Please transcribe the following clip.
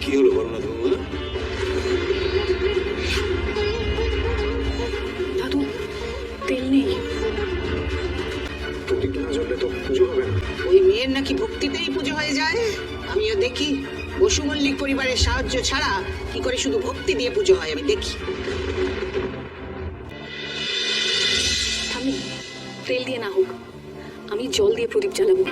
কি হলো বলো না তোমরা দাদু তেল নেই। পুজো হবে ওই মেয়ের নাকি ভক্তিতেই পুজো হয়ে যায়। আমিও দেখি। বসু মল্লিক পরিবারের সাহায্য ছাড়া কি করে শুধু ভক্তি দিয়ে পুজো হয় আমি দেখি। তেল দিয়ে না হোক আমি জল দিয়ে প্রদীপ জ্বালাবো।